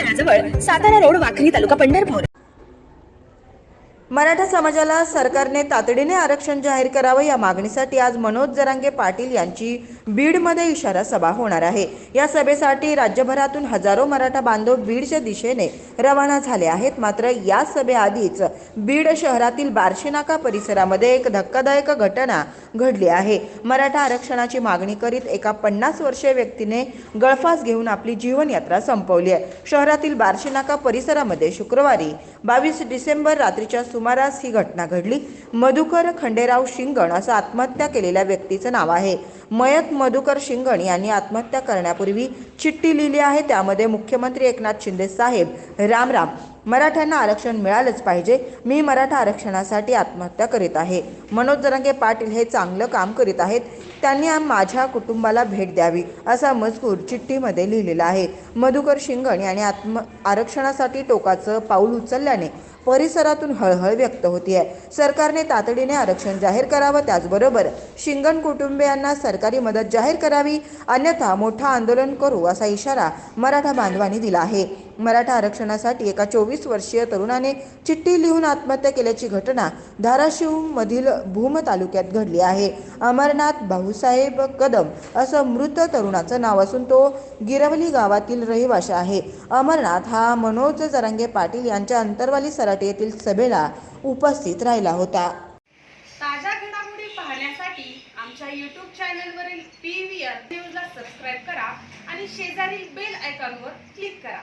तळाजवळ Satara road Wakhari taluka Pandharpur. Maratha समाजाला सरकारने तातडीने आरक्षण जाहीर करावं या मागणीसाठी आज मनोज जरांगे पाटील यांची बीडमध्ये इशारा सभा होणार आहे. या सभेसाठी राज्यभरातून हजारो मराठा बांधव बीडच्या दिशेने रवाना झाले आहेत. मात्र या सभेआधीच बीड शहरातील बार्शीनाका परिसरामध्ये एक धक्कादायक घटना घडली आहे. मराठा आरक्षणाची मागणी करीत एका पन्नास वर्षीय व्यक्तीने गळफास घेऊन आपली जीवनयात्रा संपवली आहे. शहरातील बार्शी नाका परिसरामध्ये शुक्रवारी बावीस डिसेंबर रात्रीच्या सुमारास ही घटना घडली. मधुकर खंडेराव शिंगण असं आत्महत्या केलेल्या व्यक्तीचं नाव आहे. मयत मधुकर शिंगण यांनी आत्महत्या करण्यापूर्वी चिठ्ठी लिहिली आहे. त्यामध्ये मुख्यमंत्री एकनाथ शिंदे साहेब राम राम मराठ्यांना आरक्षण मिळालंच पाहिजे. मी मराठा आरक्षणासाठी आत्महत्या करीत आहे. मनोज जरांगे पाटील हे चांगलं काम करीत आहेत. त्यांनी माझ्या कुटुंबाला भेट द्यावी असा मजकूर चिठ्ठीमध्ये लिहिलेला आहे. मधुकर शिंगण यांनी आत्म आरक्षणासाठी टोकाचं पाऊल उचलल्याने परिसरातून हळहळ व्यक्त होती आहे सरकारने तातडीने आरक्षण जाहीर करावं त्याचबरोबर शिंगण कुटुंबियांना सरकारी मदत जाहीर करावी अन्यथा मोठं आंदोलन करू असा इशारा मराठा बांधवांनी दिला आहे. मराठा आरक्षणासाठी एका चोवीस वर्षीय तरुणाने चिठ्ठी लिहून आत्महत्या केल्याची घटना धाराशिव मधील भूम तालुक्यात घडली आहे. अमरनाथ भाऊसाहेब कदम असं मृत तरुणाचं नाव असून तो गिरवली गावातील रहिवाशी आहे. अमरनाथ हा मनोज जरांगे पाटील यांच्या अंतरवाली सराटी येथील सभेला उपस्थित राहिला होता. ताज्या घडामोडी पाहण्यासाठी आमच्या यूट्यूब चॅनलवरील पी व्ही आर न्यूजला सबस्क्राईब करा आणि शेजारील बेल आयकॉनवर क्लिक करा.